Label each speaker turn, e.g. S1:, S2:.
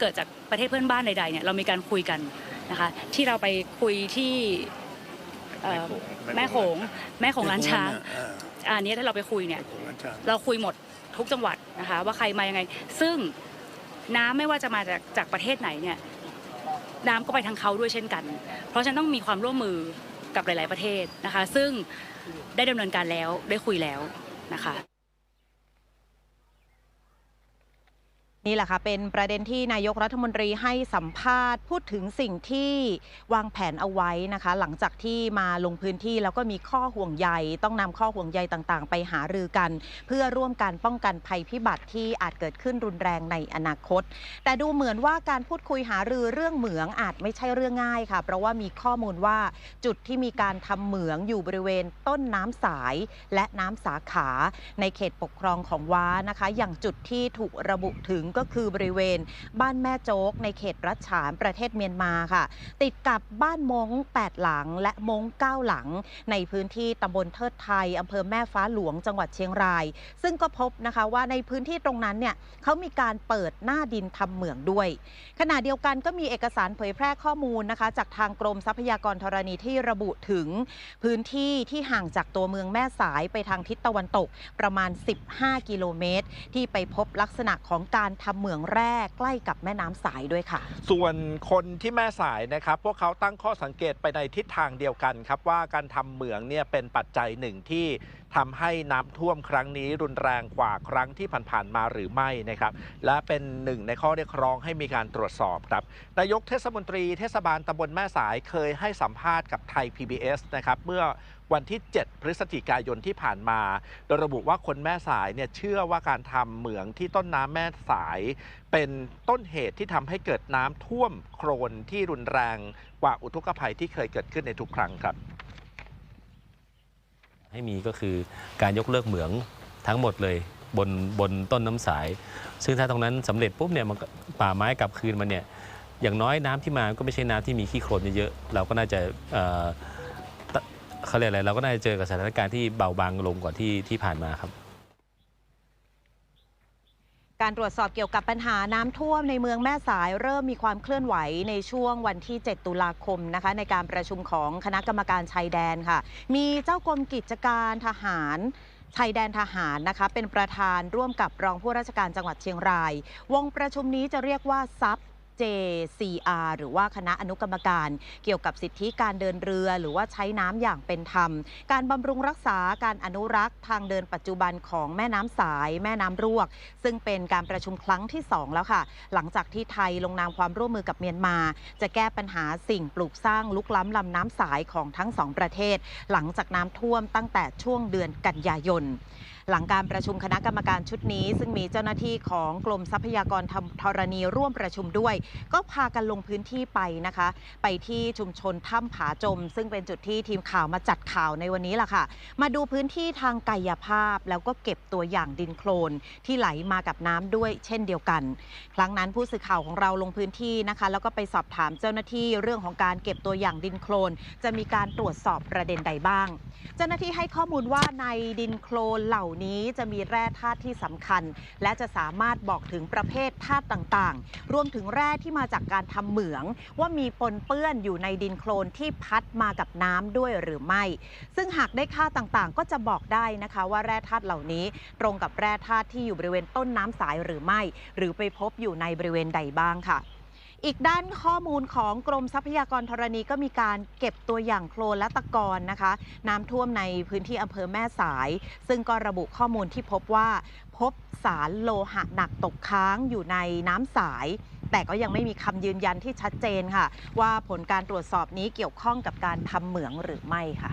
S1: เกิดจากประเทศเพื่อนบ้านใดๆเนี่ยเรามีการคุยกันนะคะที่เราไปคุยที่เอ่อแม่โขงแม่โขงล้านช้าง
S2: อ่า
S1: อันนี้ถ้าเราไปคุยเนี่ย
S2: ของล้านช้าง
S1: เราคุยหมดทุกจังหวัดนะคะว่าใครมายังไง ซึ่งน้ำไม่ว่าจะมาจากจากประเทศไหนเนี่ยน้ำก็ไปทางเขาด้วยเช่นกัน เพราะฉะนันต้องมีความร่วมมือกับหลาย ๆประเทศนะคะ ซึ่งได้ดำเนินการแล้วได้คุยแล้วนะคะ
S3: นี่แหละค่ะเป็นประเด็นที่นายกรัฐมนตรีให้สัมภาษณ์พูดถึงสิ่งที่วางแผนเอาไว้นะคะ หลังจากที่มาลงพื้นที่แล้วก็มีข้อห่วงใย ต้องนำข้อห่วงใยต่างๆ ไปหารือกัน เพื่อร่วมกันป้องกันภัยพิบัติที่อาจเกิดขึ้นรุนแรงในอนาคต แต่ดูเหมือนว่าการพูดคุยหารือเรื่องเหมืองอาจไม่ใช่เรื่องง่ายค่ะ เพราะว่ามีข้อมูลว่าจุดที่มีการทำเหมืองอยู่บริเวณต้นน้ำสาย และน้ำสาขา ในเขตปกครองของว้านะคะ อย่างจุดที่ถูกระบุถึงก็คือบริเวณบ้านแม่โจ๊ก ในเขตรัชฉานประเทศเมียนมาค่ะ ติดกับบ้านมง8 หลังและมง9 หลัง ในพื้นที่ตำบลเทิดไทยอำเภอแม่ฟ้าหลวงจังหวัดเชียงราย ซึ่งก็พบนะคะว่าในพื้นที่ตรงนั้นเนี่ยเขามีการเปิดหน้าดินทำเหมืองด้วย ขณะเดียวกันก็มีเอกสารเผยแพร่ข้อมูลนะคะจากทางกรมทรัพยากรธรณีที่ระบุถึง พื้นที่ที่ห่างจากตัวเมืองแม่สายไปทางทิศตะวันตกประมาณ 15 กิโลเมตร ที่ไปพบลักษณะของการทำเหมืองแร่ใกล้กับแม่น้ำสายด้วยค่ะ
S4: ส่วนคนที่แม่สายนะครับ พวกเขาตั้งข้อสังเกตไปในทิศทางเดียวกันครับว่าการทำเหมืองเนี่ยเป็นปัจจัยหนึ่งที่ทำให้น้ำท่วมครั้งนี้รุนแรงกว่าครั้งที่ผ่านๆมาหรือไม่นะครับ และเป็นหนึ่งในข้อเรียกร้องให้มีการตรวจสอบครับนายกเทศมนตรีเทศบาลตำบลแม่สายเคยให้สัมภาษณ์กับไทย PBS นะครับเมื่อวันที่ 7 พฤศจิกายนที่ผ่านมา โดยระบุว่าคนแม่สายเนี่ยเชื่อว่าการทำเหมืองที่ต้นน้ำแม่สาย เป็นต้นเหตุที่ทำให้เกิดน้ำท่วมโครนที่รุนแรงกว่าอุทกภัยที่เคยเกิดขึ้นในทุกครั้งครับ
S5: ให้มีก็คือการยกเลิกเหมืองทั้งหมดเลยบนบนต้นน้ำสาย ซึ่งถ้าตรงนั้นสำเร็จปุ๊บเนี่ยมันป่าไม้กลับคืนมาเนี่ยอย่างน้อยน้ำที่มาก็ไม่ใช่น้ำที่มีขี้โคลนเยอะๆเราก็น่าจะเขาเรียกอะไรเราก็น่าจะเจอกับสถานการณ์ที่เบาบางลงกว่าที่ที่ผ่านมาครับ
S3: การตรวจสอบเกี่ยวกับปัญหาน้ำท่วมในเมืองแม่สายเริ่มมีความเคลื่อนไหวในช่วงวันที่ 7 ตุลาคมนะคะในการประชุมของคณะกรรมการชายแดนค่ะ มีเจ้ากรมกิจการทหารชายแดนทหารนะคะ เป็นประธานร่วมกับรองผู้ราชการจังหวัดเชียงราย วงประชุมนี้จะเรียกว่าซับ JCR หรือว่าคณะอนุกรรมการเกี่ยวกับสิทธิการเดินเรือ หรือว่าใช้น้ำอย่างเป็นธรรม การบำรุงรักษาการอนุรักษ์ทางเดินปัจจุบันของแม่น้ำสาย แม่น้ำรวก ซึ่งเป็นการประชุมครั้งที่ 2 แล้วค่ะ หลังจากที่ไทยลงนามความร่วมมือกับเมียนมา จะแก้ปัญหาสิ่งปลูกสร้างลุกล้ำลำน้ำสายของทั้งสองประเทศ หลังจากน้ำท่วมตั้งแต่ช่วงเดือนกันยายน หลังการประชุมคณะกรรมการชุดนี้ ซึ่งมีเจ้าหน้าที่ของกรมทรัพยากรธรณีร่วมประชุมด้วย ก็พากันลงพื้นที่ไปนะคะ ไปที่ชุมชนถ้ำผาจม ซึ่งเป็นจุดที่ทีมข่าวมาจัดข่าวในวันนี้ล่ะค่ะ มาดูพื้นที่ทางกายภาพ แล้วก็เก็บตัวอย่างดินโคลนที่ไหลมากับน้ำด้วยเช่นเดียวกัน ครั้งนั้นผู้สื่อข่าวของเราลงพื้นที่นะคะ แล้วก็ไปสอบถามเจ้าหน้าที่เรื่องของการเก็บตัวอย่างดินโคลน จะมีการตรวจสอบประเด็นใดบ้าง เจ้าหน้าที่ให้ข้อมูลว่าในดินโคลนเหล่านี้จะมีแร่ธาตุที่สำคัญ และจะสามารถบอกถึงประเภทธาตุต่างๆ รวมถึงแร่ที่มาจากการทำเหมือง ว่ามีปนเปื้อนอยู่ในดินโคลนที่พัดมากับน้ำด้วยหรือไม่ ซึ่งหากได้ค่าต่างๆ ก็จะบอกได้นะคะว่าแร่ธาตุเหล่านี้ ตรงกับแร่ธาตุที่อยู่บริเวณต้นน้ำสายหรือไม่ หรือไปพบอยู่ในบริเวณใดบ้างค่ะ อีกด้านข้อมูลของกรมทรัพยากรธรณีก็มีการเก็บตัวอย่างโคลนและตะกอนนะคะ น้ำท่วมในพื้นที่อำเภอแม่สาย ซึ่งก็ระบุข้อมูลที่พบว่า พบสารโลหะหนักตกค้างอยู่ในน้ำสาย แต่ก็ยังไม่มีคำยืนยันที่ชัดเจนค่ะ ว่าผลการตรวจสอบนี้เกี่ยวข้องกับการทำเหมืองหรือไม่ค่ะ